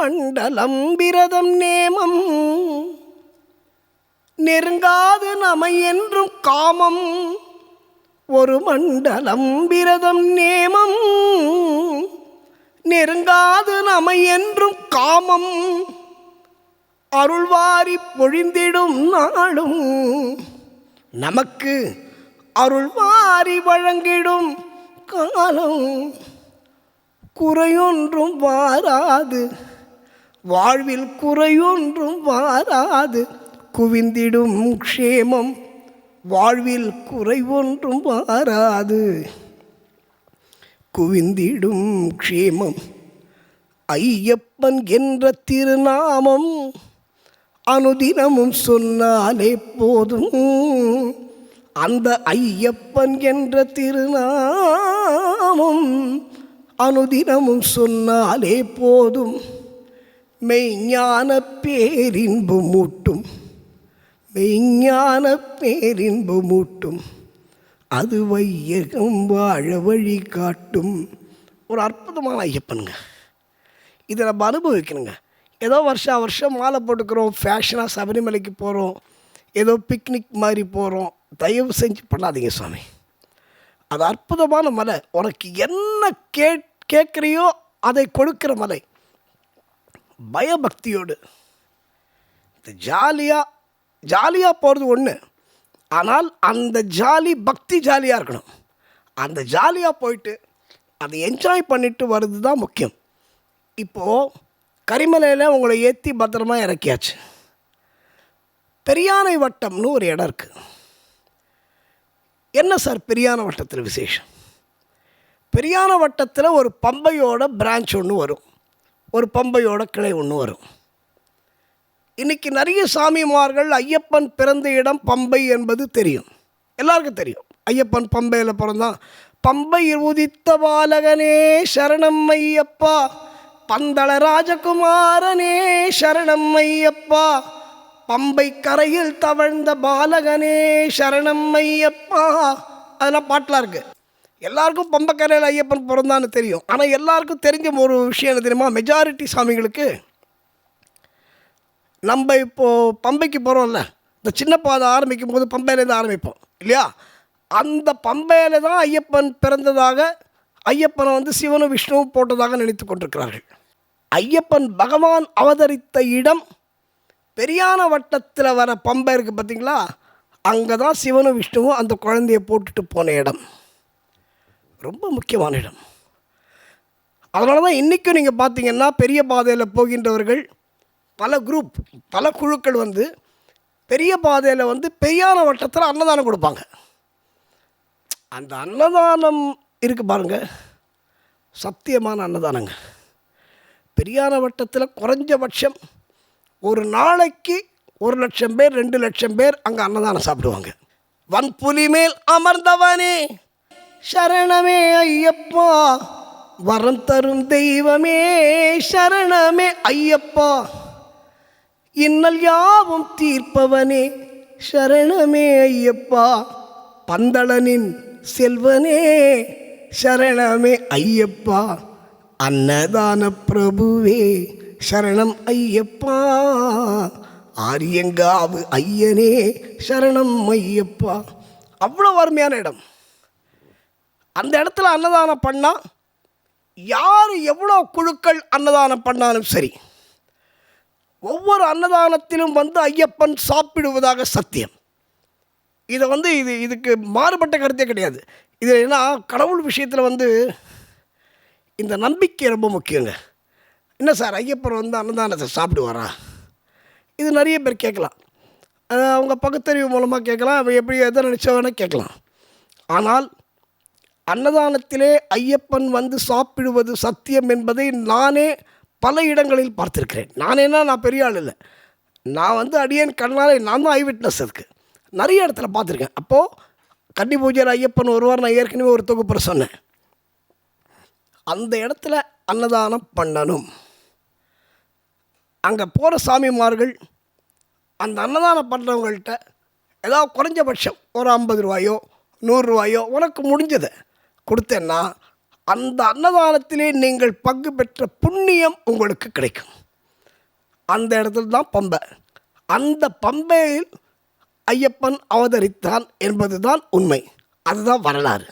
மண்டலம் விரதம் நேமம். நெருங்காது நமை என்றும் காமம். ஒரு மண்டலம் விரதம் நேமம். நெருங்காது நமை என்றும் காமம். அருள்வாரி பொழிந்திடும் நாளும். நமக்கு அருள்வாரி வழங்கிடும் காலம். குறையொன்றும் வாராது. வாழ்வில் குறையொன்றும் வாராது. குவிந்திடும் க்ஷேமம். வாழ்வில் குறை ஒன்றும் வாராது. குவிந்திடும் க்ஷேமம். ஐயப்பன் என்ற திருநாமம் அனுதினமும் சொன்னாலே போதும். அந்த ஐயப்பன் என்ற திருநாமம் அனுதினமும் சொன்னாலே போதும். மெய்ஞான பேரின்பு மூட்டும். மெய்ஞான பேரின்பு மூட்டும். அது வையகம் வாழ வழி காட்டும். ஒரு அற்புதமான ஐயப்பனுங்க. இதை நம்ம அனுபவிக்கணுங்க. ஏதோ வருஷா வருஷம் மாலை போட்டுக்கிறோம் ஃபேஷனாக சபரிமலைக்கு போகிறோம் ஏதோ பிக்னிக் மாதிரி போகிறோம் தயவு செஞ்சு பண்ணாதீங்க சுவாமி. அது அற்புதமான மலை. உனக்கு என்ன கே கேட்குறியோ அதை கொடுக்குற மலை. பயபக்தியோடு. இந்த ஜாலியாக ஜாலியாக போகிறது ஒன்று ஆனால் அந்த ஜாலி பக்தி ஜாலியாக இருக்கணும். அந்த ஜாலியாக போயிட்டு அதை என்ஜாய் பண்ணிட்டு வர்றது தான் முக்கியம். இப்போது கரிமலையில் உங்களை ஏற்றி பத்திரமா இறக்கியாச்சு. பெரியானை வட்டம்னு ஒரு இடம் இருக்குது என்ன சார் பெரியான வட்டத்தில் விசேஷம்? பெரியான வட்டத்தில் ஒரு பம்பையோட பிரான்ச் ஒன்று வரும். ஒரு பம்பையோட கிளை ஒன்று வரும். இன்றைக்கி நிறைய சாமிமார்கள் ஐயப்பன் பிறந்த இடம் பம்பை என்பது தெரியும். எல்லாருக்கும் தெரியும். ஐயப்பன் பம்பையில் பிறந்தான் பம்பையில் உதித்த பாலகனே சரணம் ஐயப்பா. பந்தள ராஜகுமாரனே சரணம் ஐயப்பா. பம்பை கரையில் தவழ்ந்த பாலகனே சரணம் ஐயப்பா. அதெல்லாம் பாட்டெலாம் இருக்குது எல்லாருக்கும் பம்பக்கரையில் ஐயப்பன் பிறந்தான்னு தெரியும். ஆனால் எல்லாருக்கும் தெரிஞ்ச ஒரு விஷயம் என்ன தெரியுமா? மெஜாரிட்டி சாமிகளுக்கு நம்ம இப்போது பம்பைக்கு போகிறோம்ல இந்த சின்ன பாதை ஆரம்பிக்கும் போது பம்பையிலேருந்து ஆரம்பிப்போம். இல்லையா? அந்த பம்பையில் தான் ஐயப்பன் பிறந்ததாக ஐயப்பனை வந்து சிவனும் விஷ்ணுவும் போட்டதாக நினைத்து கொண்டிருக்கிறார்கள். ஐயப்பன் பகவான் அவதரித்த இடம் பெரியான வட்டத்தில் வர பம்பை இருக்குது பார்த்தீங்களா அங்கே தான் சிவனும் விஷ்ணுவும் அந்த குழந்தையை போட்டுட்டு போன இடம். ரொம்ப முக்கியமான இடம். அதனால தான் இன்றைக்கும் நீங்கள் பார்த்தீங்கன்னா பெரிய பாதையில் போகின்றவர்கள் பல குரூப் பல குழுக்கள் வந்து பெரிய பாதையில் வந்து பெரியான வட்டத்தில் அன்னதானம் கொடுப்பாங்க. அந்த அன்னதானம் இருக்கு பாருங்க. சத்தியமான அன்னதானங்க. பெரியான வட்டத்தில் குறைஞ்சபட்சம் ஒரு நாளைக்கு ஒரு லட்சம் பேர் ரெண்டு லட்சம் பேர் அங்கே அன்னதானம் சாப்பிடுவாங்க. வன்புலி மேல் அமர்ந்தவனே. சரணமே ஐயப்பா. வரம் தரும் தெய்வமே சரணமே ஐயப்பா. இன்னல் யாவும் தீர்ப்பவனே சரணமே ஐயப்பா. பந்தளனின் செல்வனே சரணமே ஐயப்பா. அன்னதான பிரபுவே சரணம் ஐயப்பா. ஆரியங்காவு ஐயனே சரணம் ஐயப்பா. அவ்வளோ அருமையான இடம். அந்த இடத்துல அன்னதானம் பண்ணால் யார் எவ்வளோ குழுக்கள் அன்னதானம் பண்ணாலும் சரி ஒவ்வொரு அன்னதானத்திலும் வந்து ஐயப்பன் சாப்பிடுவதாக சத்தியம். இதை வந்து இது இதுக்கு மாறுபட்ட கருத்தே கிடையாது. இது ஏன்னா கடவுள் விஷயத்தில் வந்து இந்த நம்பிக்கை ரொம்ப முக்கியங்க. என்ன சார் ஐயப்பன் வந்து அன்னதானத்தை சாப்பிடுவாரா? இது நிறைய பேர் கேட்கலாம். அவங்க பகுத்தறிவு மூலமாக கேட்கலாம் அவன் எப்படி எதை நினச்ச கேட்கலாம். ஆனால் அன்னதானத்திலே ஐயப்பன் வந்து சாப்பிடுவது சத்தியம் என்பதை நானே பல இடங்களில் பார்த்துருக்கிறேன். நானேனா நான் பெரிய ஆள் இல்லை. நான் வந்து அடியேன் கண்ணாலே நான் தான் ஐ விட்னஸ் அதுக்கு. நிறைய இடத்துல பார்த்துருக்கேன். அப்போது கன்னி பூஜையில் ஐயப்பன் வருவார் நான் ஏற்கனவே ஒரு தொகுப்புற சொன்னேன். அந்த இடத்துல அன்னதானம் பண்ணணும். அங்கே போகிற சாமிமார்கள் அந்த அன்னதானம் பண்ணுறவங்கள்ட்ட ஏதாவது குறைஞ்சபட்சம் ஒரு ஐம்பது ரூபாயோ நூறுரூவாயோ உனக்கு முடிஞ்சதை கொடுத்தேன்னா அந்த அன்னதானத்திலே நீங்கள் பங்கு பெற்ற புண்ணியம் உங்களுக்கு கிடைக்கும். அந்த இடத்துல தான் பம்பை. அந்த பம்பையில் ஐயப்பன் அவதரித்தான் என்பதுதான் உண்மை. அதுதான் வரலாறு.